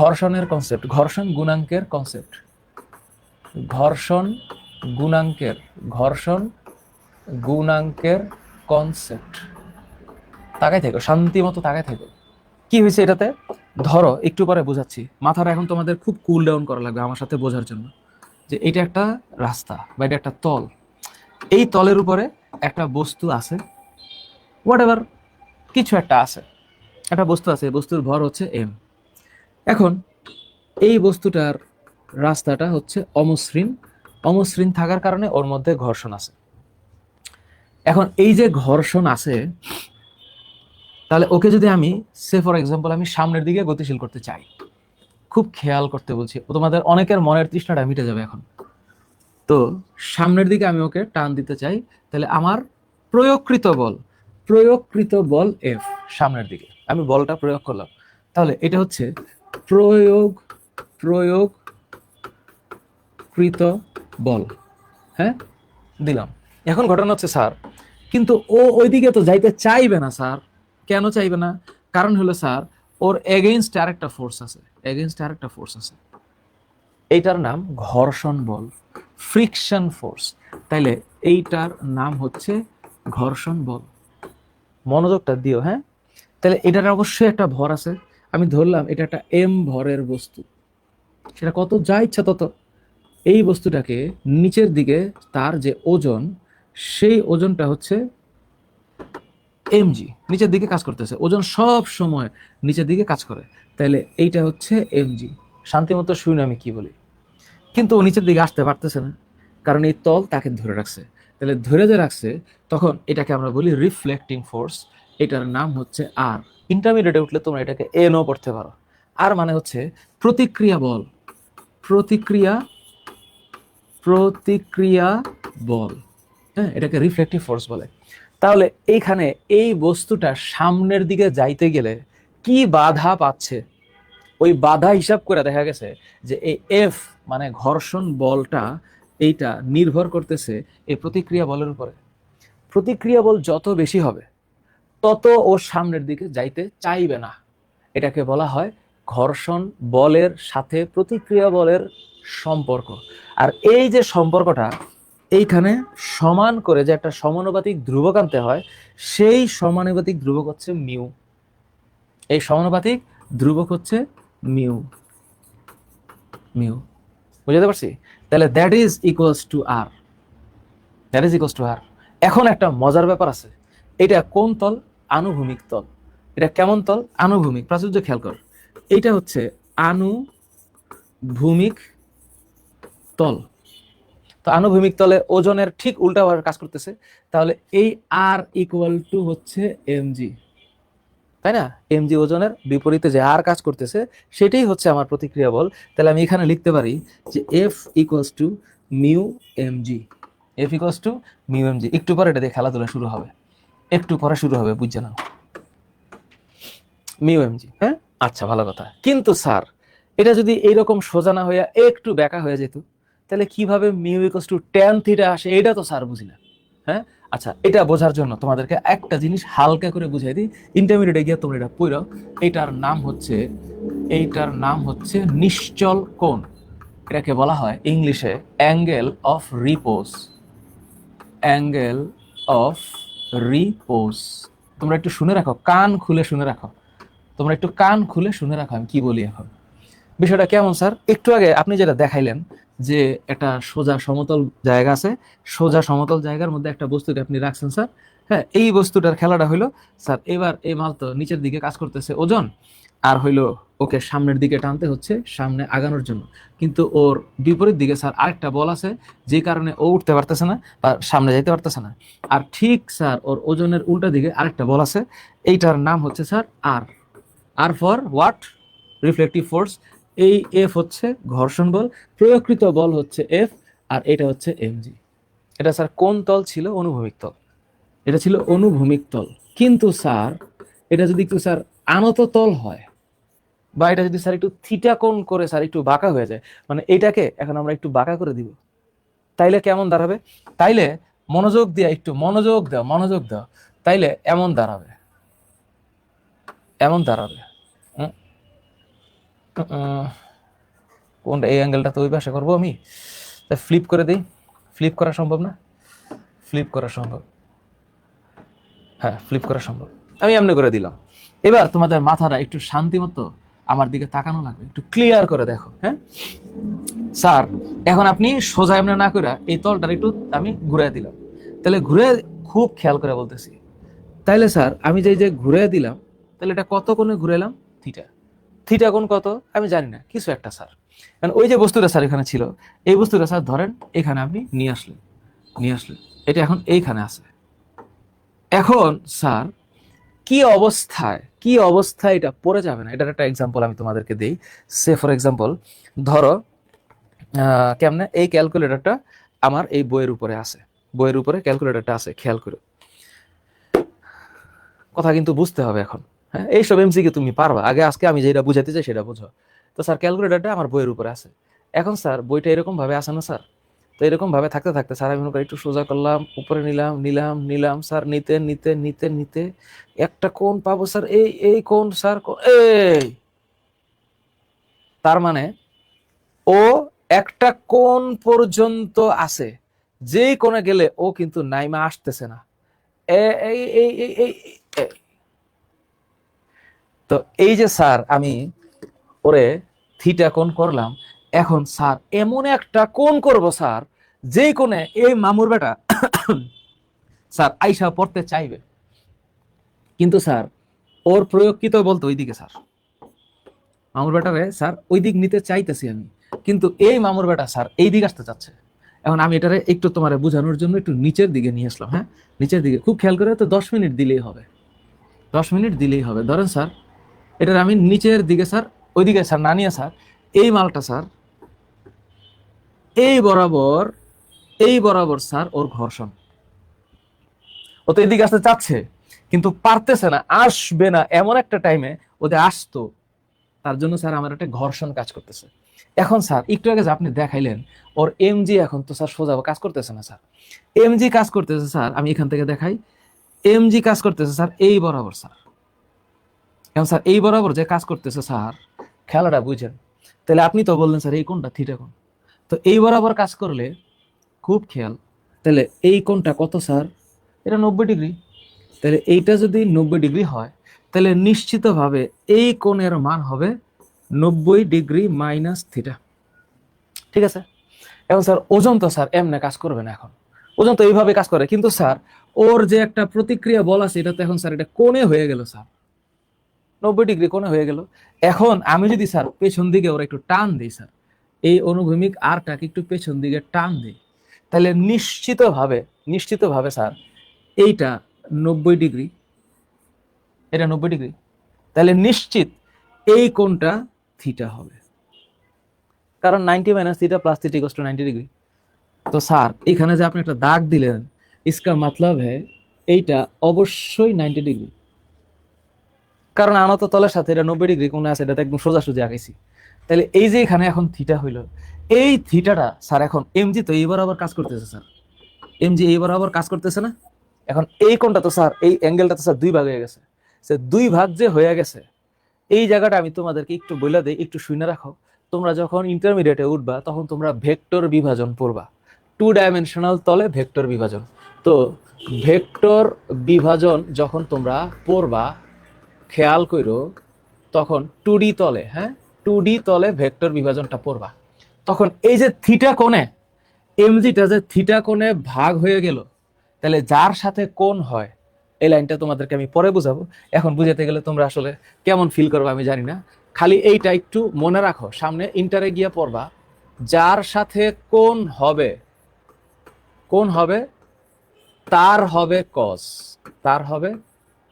ঘর্ষণের কনসেপ্ট ঘর্ষণ গুণাঙ্কের কনসেপ্ট ঘর্ষণ গুণাঙ্কের ঘর্ষণ গুণাঙ্কের কনসেপ্ট তাকাই থেকো, শান্তি মতো তাকাই থেকো। কি হয়েছে এটাতে? ধরো, একটু পরে বোঝাচ্ছি। মাথাটা এখন তোমাদের খুব কুল ডাউন করা লাগবে আমার সাথে বোঝার জন্য। যে এটা একটা রাস্তা বা এটা একটা তল। এই তলের উপরে একটা বস্তু আছে। হোয়াট কিছু একটা আছে। একটা বস্তু আছে বস্তুর ভর হচ্ছে এম এখন এই বস্তুটার রাস্তাটা হচ্ছে অমসৃণ। অমসৃণ থাকার কারণে ওর মধ্যে ঘর্ষণ আছে। এখন এই যে ঘর্ষণ আছে, তাহলে ওকে যদি আমি সে ফর এক্সাম্পল আমি সামনের দিকে গতিশীল করতে চাই, খুব খেয়াল করতে বলছি তোমাদের অনেকের মনের তৃষ্ণাটা মিটে যাবে এখন। তো সামনের দিকে আমি ওকে টান দিতে চাই, তাহলে আমার প্রয়োগকৃত বল প্রয়োগকৃত বল এফ সামনের দিকে। আমি বলটা প্রয়োগ করলাম। তাহলে এটা হচ্ছে প্রয়োগ প্রয়োগ, কৃত বল। হ্যাঁ? দিলাম। এখন ঘটনা হচ্ছে, স্যার, কিন্তু ও ওইদিকে তো যাইতে চাইবে না, স্যার। কেন চাইবে না? কারণ হলো, স্যার, ওর এগেইনস্ট আর একটা ফোর্স আছে। এগেইনস্ট আর একটা ফোর্স আছে। এইটার নাম ঘর্ষণ বল ফ্রিকশন ফোর্স তাইলে এইটার নাম হচ্ছে ঘর্ষণ বল। মনোযোগটা দিও হ্যাঁ? তাহলে এটার অবশ্যই একটা ভর আছে। আমি ধরলাম এটা একটা এম ভরের বস্তু। সেটা কত? যা ইচ্ছা তত। এই বস্তুটাকে নিচের দিকে তার যে ওজন, সেই ওজনটা হচ্ছে এমজি নিচের দিকে কাজ করতেছে। ওজন সব সময় নিচের দিকে কাজ করে। তাহলে এইটা হচ্ছে এমজি শান্তিমতো শুনে আমি কি বলি। কিন্তু ও নিচের দিকে আসতে পারতেছে না। কারণ এই তল তাকে ধরে রাখছে। তাহলে ধরে যে রাখছে, তখন এটাকে আমরা বলি রিফ্লেক্টিং ফোর্স এটার নাম হচ্ছে আর ইন্টারমিডিয়েটে উঠলে তোমরা এটাকে এনও পড়তে পারো। আর মানে হচ্ছে প্রতিক্রিয়া বল। প্রতিক্রিয়া প্রতিক্রিয়া বল। হ্যাঁ এটাকে রিফ্লেক্টিভ ফোর্স বলে। তাহলে এইখানে এই বস্তুটা সামনের দিকে যাইতে গেলে কি বাধা পাচ্ছে? ওই বাধা হিসাব করে দেখা গেছে যে এই এফ মানে ঘর্ষণ বলটা এইটা নির্ভর করতেছে এই প্রতিক্রিয়া বলের উপরে। প্রতিক্রিয়া বল যত বেশি হবে তত ও সামনের দিকে যাইতে চাইবে না। এটাকে বলা হয় ঘর্ষণ বলের সাথে প্রতিক্রিয়া বলের সম্পর্ক। আর এই যে সম্পর্কটা, এইখানে সমান করে যে একটা সমানুপাতিক ধ্রুবক আনতে হয়, সেই সমানুপাতিক ধ্রুবক হচ্ছে মিউ। এই সমানুপাতিক ধ্রুবক হচ্ছে মিউ। মিউ। বুঝতে পারছি? তাহলে that is equals to R that is equals to R এখন একটা মজার ব্যাপার আছে। এটা কোন তল? আনুভূমিক তল। এটা কেমন তল? আনুভূমিক, প্রাচুর্য খেয়াল কর। এইটা হচ্ছে আনুভূমিক তল। তো আনুভূমিক তলে ওজনের ঠিক উল্টা কাজ করতেছে। তাহলে এই আর ইকুয়াল টু হচ্ছে এমজি তাই না? এমজি ওজনের বিপরীতে যে আর কাজ করতেছে, সেটাই হচ্ছে আমার প্রতিক্রিয়া বল। তাহলে আমি এখানে লিখতে পারি যে F equals to mu M G F equals to mu M G একটু পরে এটা দিয়ে খেলাধুলা শুরু হবে। একটু পরে শুরু হবে, বুঝছে না? মিউ এমজি হ্যাঁ? আচ্ছা ভালো কথা। কিন্তু স্যার, এটা যদি এইরকম সোজা না হইয়া একটু ব্যাকা হয়ে যেত, তাহলে কীভাবে mu equals to tan theta আসে, এটা তো স্যার বুঝি না হ্যাঁ? আচ্ছা এটা বোঝার জন্য তোমাদেরকে একটা জিনিস হালকা করে বুঝাই দিই। ইন্টারমিডিয়েটে গিয়ে তোমরা এটা পড়ো, এইটার নাম হচ্ছে, এইটার নাম হচ্ছে নিশ্চল কোণ। এটাকে বলা হয় ইংলিশে angle of repose angle of repose তোমরা একটু শুনে রাখো, কান খুলে শুনে রাখো। তোমরা একটু কান খুলে শুনে রাখো, আমি কি বলি এখন? বিষয়টা কেমন, স্যার? একটু আগে আপনি যেটা দেখাইলেন যে একটা সোজা সমতল জায়গা আছে, সোজা সমতল জায়গার মধ্যে একটা বস্তুকে আপনি রাখছেন, স্যার। হ্যাঁ এই বস্তুটার খেলাটা হইল, স্যার, এবার এই মাল তো নিচের দিকে কাজ করতেছে ওজন, আর হইল ওকে সামনের দিকে টানতে হচ্ছে, সামনে আগানোর জন্য। কিন্তু ওর বিপরীত দিকে স্যার আরেকটা বল আছে, যে কারণে ও উঠতে পারতেছে না বা সামনে যাইতে পারতেছে না। আর ঠিক স্যার, ওর ওজনের উল্টা দিকে আরেকটা বল আছে, এইটার নাম হচ্ছে sir R. R for what? Reflective force. এই এফ হচ্ছে ঘর্ষণ বল, প্রয়োগকৃত বল হচ্ছে এফ, আর এটা হচ্ছে এমজি এটা স্যার কোন তল ছিল? অনুভূমিক তল। এটা ছিল অনুভূমিক তল। কিন্তু স্যার, এটা যদি একটু স্যার আনত তল হয় বা এটা যদি স্যার একটু থিটা কোণ করে স্যার একটু বাঁকা হয়ে যায় মানে এটাকে এখন আমরা একটু বাঁকা করে দিব। তাইলে কেমন দাঁড়াবে? তাইলে মনোযোগ দিয়া একটু, মনোযোগ দাও মনোযোগ দাও। তাইলে এমন দাঁড়াবে। এমন দাঁড়াবে। কোনটা এই অ্যাঙ্গেলটা তো ওই পাশে করব আমি? ফ্লিপ করে দিই। ফ্লিপ করা সম্ভব না? ফ্লিপ করা সম্ভব। হ্যাঁ ফ্লিপ করা সম্ভব। আমি এমনি করে দিলাম। এবার তোমাদের মাথাটা একটু শান্তি মতো আমার দিকে তাকানো লাগবে। একটু ক্লিয়ার করে দেখো হ্যাঁ? স্যার, এখন আপনি সোজা এমনি না করে এই তলটার একটু আমি ঘুরে দিলাম। তাহলে ঘুরে খুব খেয়াল করে বলতেছি। তাইলে স্যার, আমি যে যে ঘুরে দিলাম, তাহলে এটা কত কোণে ঘুরে এলাম থিটা থিটা কোণ কত? আমি জানি না, কিছু একটা স্যার। কারণ ওই যে বস্তুটা স্যার এখানে ছিল, এই বস্তুটা স্যার ধরেন এখানে আপনি নিয়ে আসলেন নিয়ে আসলেন। এটা এখন এইখানে আছে। এখন স্যার কি অবস্থায় কি অবস্থায় এটা পড়ে যাবে না? এটার একটা এক্সাম্পল আমি তোমাদেরকে দিই। সে ফর এক্সাম্পল ধরো কেমনে? এই ক্যালকুলেটরটা আমার এই বইয়ের উপরে আছে। বইয়ের উপরে ক্যালকুলেটরটা আছে, খেয়াল করো। কথা কিন্তু বুঝতে হবে এখন। হ্যাঁ এইসব এমসিকে তুমি পারবা। আগে আজকে আমি যেটা বুঝাতে চাই সেটা বুঝো। তো স্যার ক্যালকুলেটরটা আমার বইয়ের উপরে আছে। এখন স্যার বইটা এরকম ভাবে আছে না স্যার তো এরকম ভাবে থাকতে থাকতে স্যার, আমি মনে একটু সোজা করলাম, উপরে নিলাম নিলাম নিলাম, স্যার, নিতে নিতে নিতে নিতে। একটা কোন পাবো স্যার, এই এই কোণ স্যার এই। তার মানে ও একটা কোণ পর্যন্ত আছে। যেই কোণে গেলে ও কিন্তু নাইমা আসতেছে না। এই এই এই। তো এই যে স্যার, আমি ওরে থিটা কোণ করলাম এখন স্যার, এমন একটা কোন করব স্যার? যেই কোণে এই মামুর বেটা স্যার আইসা পড়তে চাইবে। কিন্তু স্যার, ওর প্রয়োগ কি তো বলতো ওইদিকে স্যার? মামুর বেটারে স্যার ওই দিক নিতে চাইতেছি আমি। কিন্তু এই মামুর বেটা স্যার এই দিক আসতে চাচ্ছে। এখন আমি এটারে একটু তোমার বোঝানোর জন্য একটু নিচের দিকে নিয়ে আসলাম হ্যাঁ? নিচের দিকে। খুব খেয়াল করে তো দশ মিনিট দিলেই হবে। দশ মিনিট দিলেই হবে। ধরেন স্যার, এটার আমি নিচের দিকে স্যার, ওইদিকে স্যার, না নিয়ে স্যার, এই মালটা স্যার এই বরাবর এই বরাবর স্যার ওর ঘর্ষণ। ও তো এদিকে আসতে চাচ্ছে, কিন্তু পারতেছে না, আসবে না। এমন একটা টাইমে ওদের আসতো, তার জন্য স্যার আমার একটা ঘর্ষণ কাজ করতেছে। এখন স্যার, একটু আগে আপনি দেখাইলেন, ওর এমজি এখন তো স্যার সোজা কাজ করতেছে না স্যার। এমজি কাজ করতেছে স্যার, আমি এখান থেকে দেখাই। এমজি কাজ করতেছে স্যার এই বরাবর স্যার। এখন স্যার, এই বরাবর যে কাজ করতেছে স্যার, খেলাটা বুঝেন। তাহলে আপনি তো বললেন স্যার, এই কোনটা থিটা কোন? তো এই বরাবর কাজ করলে খুব খেয়াল। তাহলে এই কোনটা কত স্যার? এটা নব্বই ডিগ্রি। তাহলে এইটা যদি নব্বই ডিগ্রি হয় তাহলে নিশ্চিতভাবে এই কোণের মান হবে নব্বই ডিগ্রি মাইনাস থিটা। ঠিক আছে? এখন স্যার ওজন তো স্যার এমনে কাজ করবে না এখন। ওজন তো এইভাবে কাজ করে কিন্তু স্যার ওর যে একটা প্রতিক্রিয়া বল আছে এটা তো এখন স্যার এটা কোণে হয়ে গেল স্যার। নব্বই ডিগ্রি কোণে হয়ে গেল। এখন আমি যদি স্যার পেছন দিকে ওরা একটু টান দিই স্যার এই অনুভূমিক আরটাকে একটু পেছন দিকে টান দিই। তাহলে নিশ্চিতভাবে নিশ্চিতভাবে স্যার, এইটা নব্বই ডিগ্রি। এটা নব্বই ডিগ্রি। তাহলে নিশ্চিত এই কোনটা থিটা হবে। কারণ ninety minus theta plus theta কষ্ট নাইনটি ডিগ্রি। তো স্যার, এখানে যে আপনি একটা দাগ দিলেন ইসকা মাতলাব হ্যাঁ এইটা অবশ্যই নাইনটি ডিগ্রি। কারণ আনত তলের সাথে এটা নব্বই ডিগ্রি কোণে আছে এটা একদম সোজাসুজি আঁকাইছি তাহলে এই যে এখানে এখন থিটা হইল, এই থিটাটা স্যার, এখন এমজি তো এইবার আবার কাজ করতেছে, স্যার। এমজি এইবার আবার কাজ করতেছে না? এখন এই কোণটা তো, স্যার, এই অ্যাঙ্গেলটা তো, স্যার, দুই ভাগ হয়ে গেছে। সে দুই ভাগ যে হয়ে গেছে, এই জায়গাটা আমি তোমাদেরকে একটু বলে দেই, একটু শুনে রাখো। তোমরা যখন ইন্টারমিডিয়েটে উঠবা, তখন তোমরা ভেক্টর বিভাজন পড়বা। টু ডাইমেনশনাল তলে ভেক্টর বিভাজন। তো ভেক্টর বিভাজন যখন তোমরা পড়বা খেয়াল করো তখন টু ডি তলে হ্যাঁ? টু ডি তলে ভেক্টর বিভাজনটা পড়বা। তখন এই যে থিটা কোণে এমজিটা যে থিটা কোণে ভাগ হয়ে গেল, তাহলে যার সাথে কোন হয়, এই লাইনটা তোমাদেরকে আমি পরে বুঝাবো। এখন বুঝাতে গেলে তোমরা আসলে কেমন ফিল করবে আমি জানি না। খালি এইটা একটু মনে রাখো, সামনে ইন্টারে গিয়ে পড়বা, যার সাথে কোন হবে কোন হবে, তার হবে কস তার হবে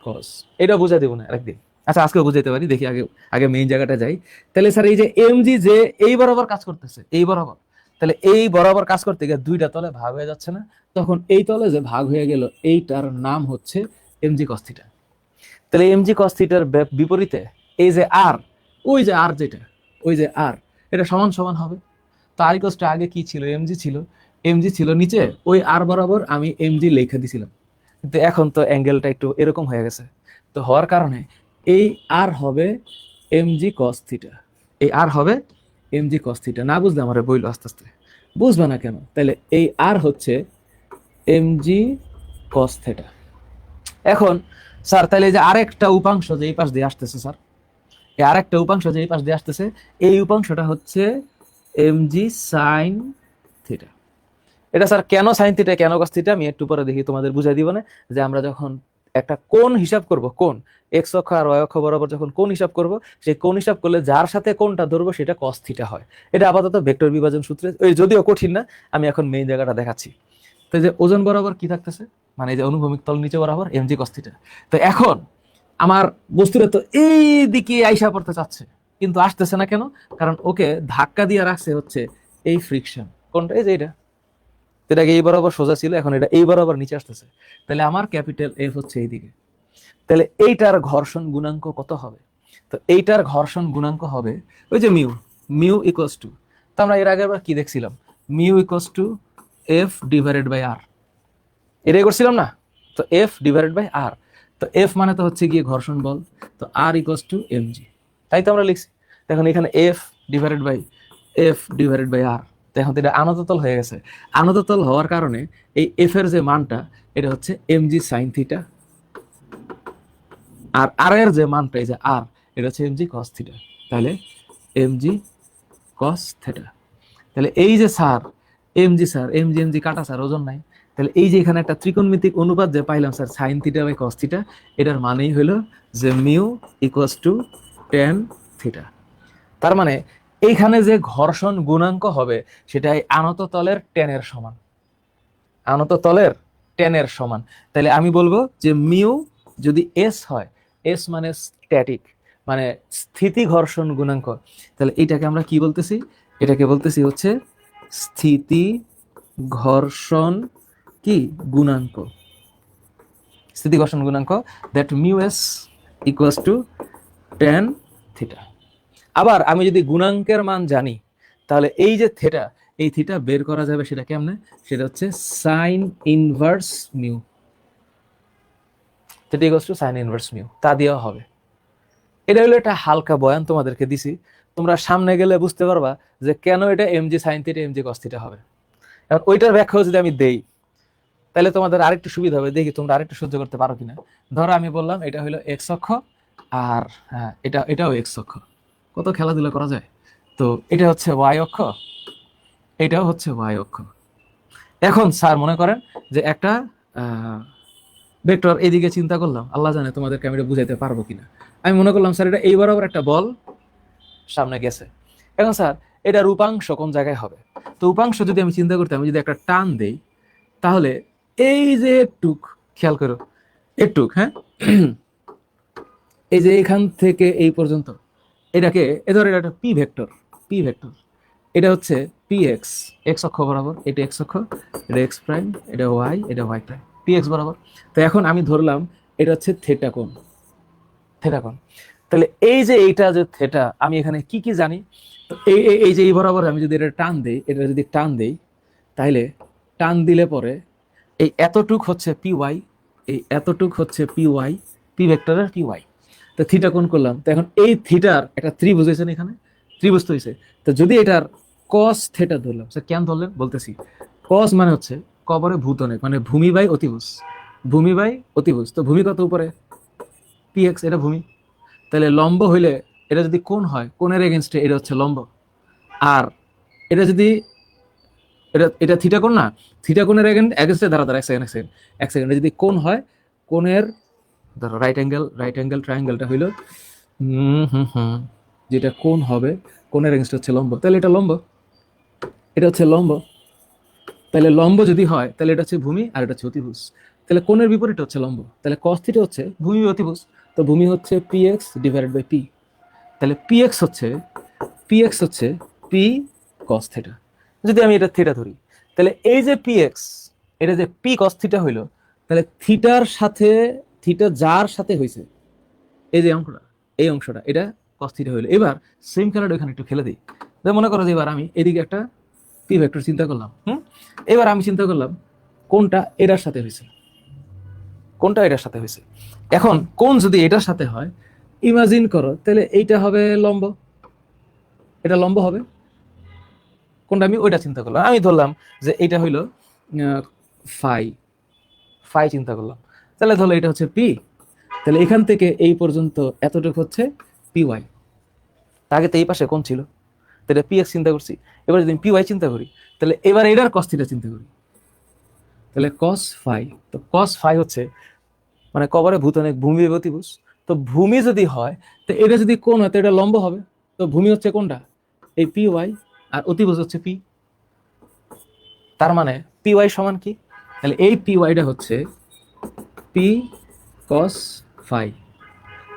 কস এটা বুঝা দিব না একদিন আচ্ছা আজকে বুঝাইতে পারি, দেখি আগে আগে মেইন জায়গাটা যাই। তাহলে স্যার এই যে এমজি যে এই বরাবর কাজ করতেছে, এই বরাবর। তাহলে এই বরাবর কাজ করতে গিয়ে দুইটা তলে ভাগ হয়ে যাচ্ছে না? তখন এই তলে যে ভাগ হয়ে গেল, এইটার নাম হচ্ছে এমজি কস্থিটা তাহলে এমজি কস্থিটার বিপরীতে, এই যে আর ওই যে আর যেটা, ওই যে আর এটা সমান সমান হবে। তো আর ইকোসটা আগে কি ছিল? এমজি ছিল। এমজি ছিল নিচে, ওই আর বরাবর আমি এমজি লেখা দিছিলাম। কিন্তু এখন তো অ্যাঙ্গেলটা একটু এরকম হয়ে গেছে। তো হওয়ার কারণে এই আর হবে এমজি কস থিটা এই আর হবে এম জি কস থিটা না বুঝলে আমার বইল আস্তে আস্তে। বুঝবে না কেন? তাহলে এই আর হচ্ছে এম জি কস থিটা এখন, স্যার তাহলে যে আরেকটা উপাংশ যে এই পাশ দিয়ে আসতেছে, স্যার, এই আরেকটা উপাংশ যে এই পাশ দিয়ে আসতেছে, এই উপাংশটা হচ্ছে এম জি সাইন থিটা এটা স্যার কেন সাইন থিটা, কেন কস থিটা, আমি একটু পরে দেখি, তোমাদের বুঝাই দিব না। যে আমরা যখন একটা কোন হিসাব করব কোন এক্স অক্ষ আর ওয়াই অক্ষ বরাবর যখন কোন হিসাব করব, সেই কোণ হিসাব করলে যার সাথে কোনটা ধরবো, সেটা কস থিটা হয়। এটা আপাতত ভেক্টর বিভাজন সূত্রে ওই যদিও কঠিন না, আমি এখন মেইন জায়গাটা দেখাচ্ছি। তো যে ওজন বরাবর কি থাকতেছে? মানে এই যে অনুভূমিক তল নিচে বরাবর এম জি কস থিটা। তো এখন আমার বস্তুটা তো এই দিকে আইসা পড়তে চাচ্ছে, কিন্তু আসতেছে না কেন? কারণ ওকে ধাক্কা দিয়ে রাখছে হচ্ছে এই ফ্রিকশন কোনটা? এই যে এটা। এটাকে এই বরাবর সোজা ছিল, এখন এটা এই বরাবর নিচে আসতেছে। তাহলে আমার ক্যাপিটাল এফ হচ্ছে এইদিকে। তাহলে এইটার ঘর্ষণ গুণাঙ্ক কত হবে? তো এইটার ঘর্ষণ গুণাঙ্ক হবে ওই যে মিউ মিউ ইকোয়াস টু তো আমরা এর আগের বার কি দেখছিলাম? Mu equals to F divided by R এটাই করছিলাম না? তো এফ ডিভাইডেড বাই আর তো এফ মানে তো হচ্ছে গিয়ে ঘর্ষণ বল। তো R equals to M G তাই তো আমরা লিখছি। দেখুন, এখানে F divided by F divided by R এখন তো এটা আনততল হয়ে গেছে। আনততল হওয়ার কারণে এই এফ এর যে মানটা, এটা হচ্ছে এম জি সাইন থিটা আর আর এর যে মানটা, এই যে আর এটা হচ্ছে এম জি কস থিটা তাহলে এম জি কস থিটা তাহলে এই যে sir M G sir M G M G কাটা স্যার ওজন নাই। তাহলে এই যে এখানে একটা ত্রিকোণমিতিক অনুপাত যে পাইলাম sir sine theta by cos theta এটার মানেই হলো যে mu equals to tan theta তার মানে এইখানে যে ঘর্ষণ গুণাঙ্ক হবে, সেটাই আনত তলের টেনের সমান। আনত তলের টেনের সমান। তাহলে আমি বলব যে মিউ যদি এস হয়, এস মানে স্ট্যাটিক মানে স্থিতি ঘর্ষণ গুণাঙ্ক। তাহলে এটাকে আমরা কি বলতেছি? এটাকে বলতেছি হচ্ছে স্থিতি ঘর্ষণ কি? গুণাঙ্ক। স্থিতি ঘর্ষণ গুণাঙ্ক that mu S equals to tan theta আবার আমি যদি গুণাঙ্কের মান জানি, তাহলে এই যে থিটা এই থিটা বের করা যাবে সেটা কেমনে? সেটা হচ্ছে sine inverse mu sine inverse mu তা দেওয়া হবে। এটা হলো একটা হালকা বয়ান তোমাদেরকে দিছি। তোমরা সামনে গেলে বুঝতে পারবা যে কেন এটা MG sine theta MG cos theta হবে। এখন ওইটার ব্যাখ্যাও যদি আমি দেই, তাহলে তোমাদের আরেকটু সুবিধা হবে। দেখি তোমরা আরেকটু সহ্য করতে পারো কিনা। ধরো আমি বললাম এটা হলো এক্স অক্ষ, আর হ্যাঁ এটা, এটাও এক্স অক্ষ। কত খেলাধুলা করা যায়? তো এটা হচ্ছে ওয়াই অক্ষ। এটাও হচ্ছে ওয়াই অক্ষ। এখন স্যার মনে করেন যে একটা ভেক্টর এদিকে চিন্তা করলাম, আল্লাহ জানে তোমাদেরকে আমি এটা বুঝাইতে পারব কিনা। আমি মনে করলাম, স্যার, এটা এই বরাবর একটা বল সামনে গেছে। এখন স্যার, এটা রূপাংশ কোন জায়গায় হবে? তো উপাংশ যদি আমি চিন্তা করতে আমি যদি একটা টান দেই, তাহলে এই যে টুক, খেয়াল করো একটুক হ্যাঁ? এই যে এখান থেকে এই পর্যন্ত এটাকে, এ ধর এটা একটা পি ভেক্টর পি ভেক্টর এটা হচ্ছে পি এক্স এক্স অক্ষ বরাবর, এটা এক্স অক্ষ, এটা এক্স প্রাইম এটা ওয়াই এটা ওয়াই প্রাইম পি এক্স বরাবর। তো এখন আমি ধরলাম, এটা হচ্ছে থেটা কোণ। থেটা কোণ। তাহলে এই যে এইটা যে থেটা আমি এখানে কি কি জানি? এই- এই যে এই বরাবর আমি যদি এটা টান দেই, এটা যদি টান দেই, তাহলে টান দিলে পরে এই এতটুক হচ্ছে পি ওয়াই এই এতটুক হচ্ছে পি ওয়াই পি ভেক্টরের পি ওয়াই তো থিটা কোণ করলাম? তো এখন এই থিটার একটা ত্রিভুজ হয়েছে এখানে? ত্রিভুজ হয়েছে। তো যদি এটার কস থেটা ধরলাম স্যার কেন ধরলেন? বলতেছি। কস মানে হচ্ছে কবরে ভূতনে মানে ভূমি বাই অতিভুজ। ভূমি বাই অতিভুজ। তো ভূমি কত উপরে? পি এক্স এটা ভূমি। তাহলে লম্ব হইলে এটা যদি কোন হয় কোনের এগেনস্টে এটা হচ্ছে লম্ব। আর এটা যদি, এটা এটা থিটা কোণ না থিটা কোণের এগেনস্টে দাঁড়া দাঁড়া, এক সেকেন্ড এক সেকেন্ড এক সেকেন্ড যদি কোণ হয়, কোণের ধরো রাইট অ্যাঙ্গেল রাইট অ্যাঙ্গেল ট্রায়াঙ্গেলটা হইল, হুম হুম যেটা কোন হবে, কোণের এগেনস্ট হচ্ছে লম্ব। তাহলে এটা লম্ব। এটা হচ্ছে লম্ব। তাহলে লম্ব যদি হয়, তাহলে এটা হচ্ছে ভূমি আর এটা হচ্ছে অতিভুজ। তাহলে কোণের বিপরীত হচ্ছে লম্ব। তাহলে কস থিটা হচ্ছে ভূমি অতিভুজ। তো ভূমি হচ্ছে P X divided by P তাহলে পি এক্স হচ্ছে পি এক্স হচ্ছে পি কস থিটা যদি আমি এটা থিটা ধরি, তাহলে এই যে পি এক্স এটা যে পি কস থিটা হইল, তাহলে থিটার সাথে থিটা যার সাথে হয়েছে এই যে অঙ্কটা এই অংশটা, এটা কস থিটা হইল। এবার সেম খেলাটা এখানে একটু খেলে দিই। মনে করো যে এবার আমি এদিকে একটা পি ভেক্টর চিন্তা করলাম, হুম? এবার আমি চিন্তা করলাম কোনটা এটার সাথে হয়েছে কোনটা এটার সাথে হয়েছে এখন কোন যদি এটার সাথে হয় ইমাজিন করো, তাহলে এইটা হবে লম্ব। এটা লম্ব হবে। কোনটা আমি ওইটা চিন্তা করলাম। আমি ধরলাম যে এটা হইল ফাই ফাই চিন্তা করলাম। তাহলে ধরো এটা হচ্ছে পি তাহলে এখান থেকে এই পর্যন্ত এতটুকু হচ্ছে পি ওয়াই আগে তো এই পাশে কোন ছিল, তাহলে পি এক্স চিন্তা করছি। এবার যদি পি ওয়াই চিন্তা করি, তাহলে এবার এটার কস থিটা চিন্তা করি। তাহলে কস ফাই তো কস ফাই হচ্ছে মানে কবরে ভূত অনেক ভূমি অতিভুজ, তো ভূমি যদি হয়, তো এটা যদি কোন হয়, তো এটা লম্ব হবে। তো ভূমি হচ্ছে কোনটা এই পি ওয়াই আর অতিভুজ হচ্ছে পি তার মানে পি ওয়াই সমান কি? তাহলে এই পি ওয়াইটা হচ্ছে পি কস ফাই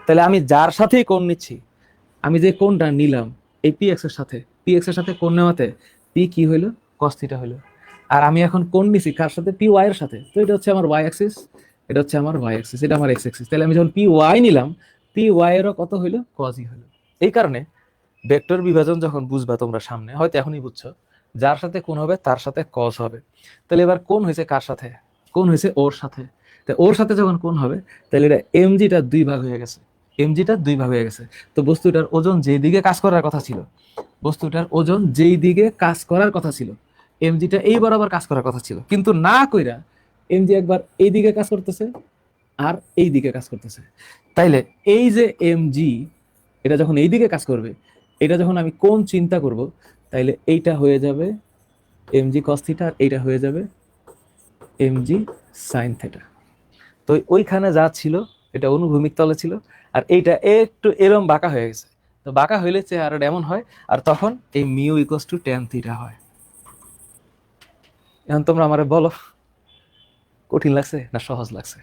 তাহলে আমি যার সাথেই কোণ নিচ্ছি, আমি যে কোণটা নিলাম এই পি এক্সের সাথে পি এক্সের সাথে কোণ নেওয়াতে পি কি হইল? কস থিটা হইল। আর আমি এখন কোণ নিছি কার সাথে? পি ওয়াই এর সাথে। তো এটা হচ্ছে আমার ওয়াই অ্যাক্সিস এটা হচ্ছে আমার ওয়াই অ্যাক্সিস এটা আমার এক্স অ্যাক্সিস তাহলে আমি যখন পি ওয়াই নিলাম পি ওয়াই এরও কত হইল? কসই হইল। এই কারণে ভেক্টর বিভাজন যখন বুঝবা তোমরা সামনে, হয়তো এখনই বুঝছ, যার সাথে কোন হবে তার সাথে কস হবে। তাহলে এবার কোন হয়েছে কার সাথে? কোন হয়েছে ওর সাথে। তো ওর সাথে যখন কোন হবে, তাহলে এটা এমজিটা দুই ভাগ হয়ে গেছে। এমজিটা দুই ভাগ হয়ে গেছে। তো বস্তুটার ওজন যেই দিকে কাজ করার কথা ছিল, বস্তুটার ওজন যেই দিকে কাজ করার কথা ছিল এমজিটা এই বরাবর কাজ করার কথা ছিল। কিন্তু না কইরা এমজি একবার এই দিকে কাজ করতেছে আর এই দিকে কাজ করতেছে। তাইলে এই যে এমজি এটা যখন এই দিকে কাজ করবে, এটা যখন আমি কোন চিন্তা করব, তাইলে এইটা হয়ে যাবে এমজি কস থিটা আর এইটা হয়ে যাবে এমজি সাইন থিটা তো ওইখানে যা ছিল, এটা অনুভূমিক তলে ছিল, আর এইটা একটু এরম বাঁকা হয়ে গেছে। তো বাঁকা হইলে চেহারাটা এমন হয়, আর তখন এই mu equals to tan theta হয়। এখন তোমরা আমার বলো, কঠিন লাগছে না সহজ লাগছে?